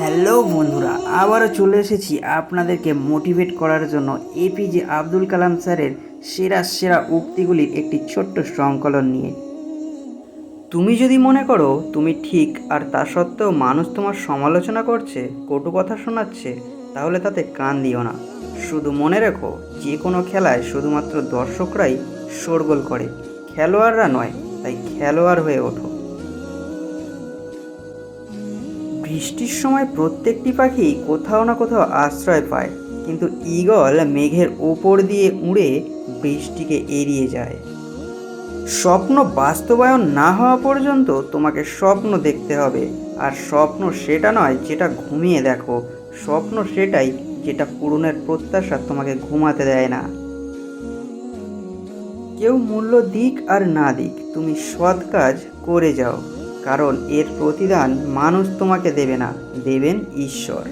Hello বন্ধুরা, আবারও চলে এসেছি আপনাদেরকে মোটিভেট করার জন্য এপিজে আব্দুল কালাম স্যারের সেরা সেরা উক্তিগুলির একটি ছোট্ট সংকলন নিয়ে। তুমি যদি মনে করো তুমি ঠিক আর তা সত্ত্বেও মানুষ তোমার সমালোচনা করছে, কটু কথা শোনাচ্ছে, তাহলে তাতে কান দিও না। শুধু মনে রেখো, যে কোনো খেলায় শুধুমাত্র দর্শকরাই শোরগোল করে। খেলোয়াড়রা নয়, তাই খেলোয়াড় হয়ে ওঠো। বৃষ্টির সময় প্রত্যেকটি পাখি কোথাও না কোথাও আশ্রয় পায়, কিন্তু ঈগল মেঘের ওপর দিয়ে উড়ে বৃষ্টিকে এড়িয়ে যায়। স্বপ্ন বাস্তবায়ন না হওয়া পর্যন্ত তোমাকে স্বপ্ন দেখতে হবে, আর স্বপ্ন সেটা নয় যেটা ঘুমিয়ে দেখো, স্বপ্ন সেটাই যেটা পূরণের প্রত্যাশা তোমাকে ঘুমাতে দেয় না। কেউ মূল্য দিক আর না দিক, তুমি সৎ কাজ করে যাও। কারণ এর প্রতিদান মানুষ তোমাকে দেবে না, দেবেন ঈশ্বর।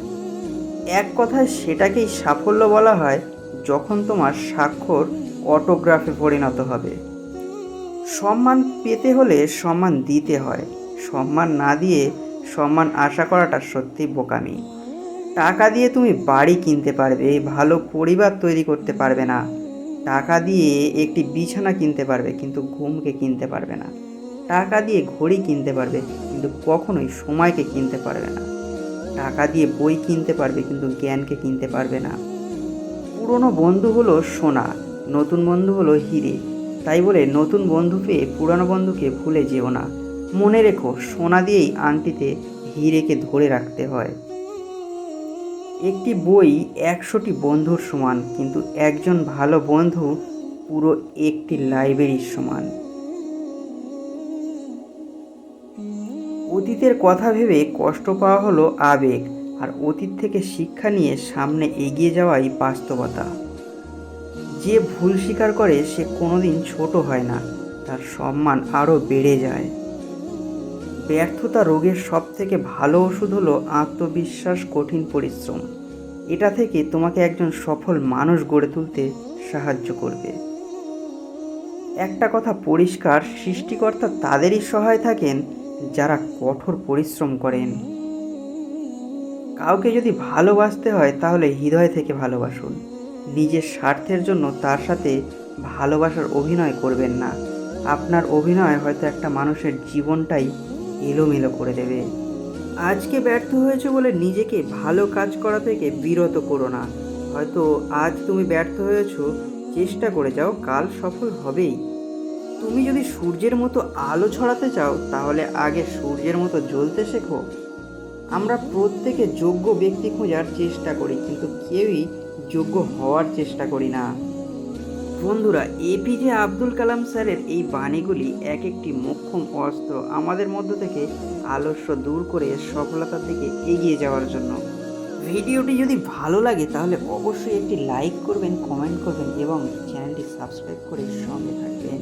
এক কথায় সেটাকেই সাফল্য বলা হয় যখন তোমার স্বাক্ষর অটোগ্রাফে পরিণত হবে। সম্মান পেতে হলে সম্মান দিতে হয়। সম্মান না দিয়ে সম্মান আশা করাটা সত্যি বোকামি। টাকা দিয়ে তুমি বাড়ি কিনতে পারবে, ভালো পরিবার তৈরি করতে পারবে না। টাকা দিয়ে একটি বিছানা কিনতে পারবে, কিন্তু ঘুমকে কিনতে পারবে না। টাকা দিয়ে ঘড়ি কিনতে পারবে, কিন্তু কখনোই সময়কে কিনতে পারবে না। টাকা দিয়ে বই কিনতে পারবে, কিন্তু জ্ঞানকে কিনতে পারবে না। পুরনো বন্ধু হলো সোনা, নতুন বন্ধু হলো হিরে। তাই বলে নতুন বন্ধু পেয়ে পুরানো বন্ধুকে ভুলে যেও না। মনে রেখো, সোনা দিয়েই আংটিতে হিরেকে ধরে রাখতে হয়। একটি বই একশোটি বন্ধুর সমান, কিন্তু একজন ভালো বন্ধু পুরো একটি লাইব্রেরির সমান। অতীতের কথা ভেবে কষ্ট পাওয়া হলো আবেগ, আর অতীত থেকে শিক্ষা নিয়ে সামনে এগিয়ে যাওয়াই বাস্তবতা। যে ভুল স্বীকার করে সে কোনোদিন ছোট হয় না, তার সম্মান আরও বেড়ে যায়। ব্যর্থতা রোগের সব থেকে ভালো ওষুধ হলো আত্মবিশ্বাস, কঠিন পরিশ্রম। এটা থেকে তোমাকে একজন সফল মানুষ গড়ে তুলতে সাহায্য করবে। একটা কথা পরিষ্কার, সৃষ্টিকর্তা তাদেরই সহায় থাকেন যারা কঠোর পরিশ্রম করেন। কাউকে যদি ভালোবাসতে হয়, তাহলে হৃদয় থেকে ভালোবাসুন। নিজের স্বার্থের জন্য তার সাথে ভালোবাসার অভিনয় করবেন না। আপনার অভিনয় হয়তো একটা মানুষের জীবনটাই এলোমেলো করে দেবে। আজকে ব্যর্থ হয়েছে বলে নিজেকে ভালো কাজ করা থেকে বিরত করো না। হয়তো আজ তুমি ব্যর্থ হয়েছো, চেষ্টা করে যাও, কাল সফল হবেই। তুমি যদি সূর্যের মতো আলো ছড়াতে চাও, তাহলে আগে সূর্যের মতো জ্বলতে শেখো। আমরা প্রত্যেকে যোগ্য ব্যক্তি খোঁজার চেষ্টা করি, কিন্তু কেউই যোগ্য হওয়ার চেষ্টা করি না। বন্ধুরা এপিজে আব্দুল কালাম স্যারের এই বাণীগুলি এক একটি মোক্ষম অস্ত্র আমাদের মধ্য থেকে আলস্য দূর করে সফলতার দিকে এগিয়ে যাওয়ার জন্য। ভিডিওটি যদি ভালো লাগে, তাহলে অবশ্যই একটি লাইক করবেন, কমেন্ট করবেন এবং চ্যানেলটি সাবস্ক্রাইব করে সঙ্গে থাকবেন।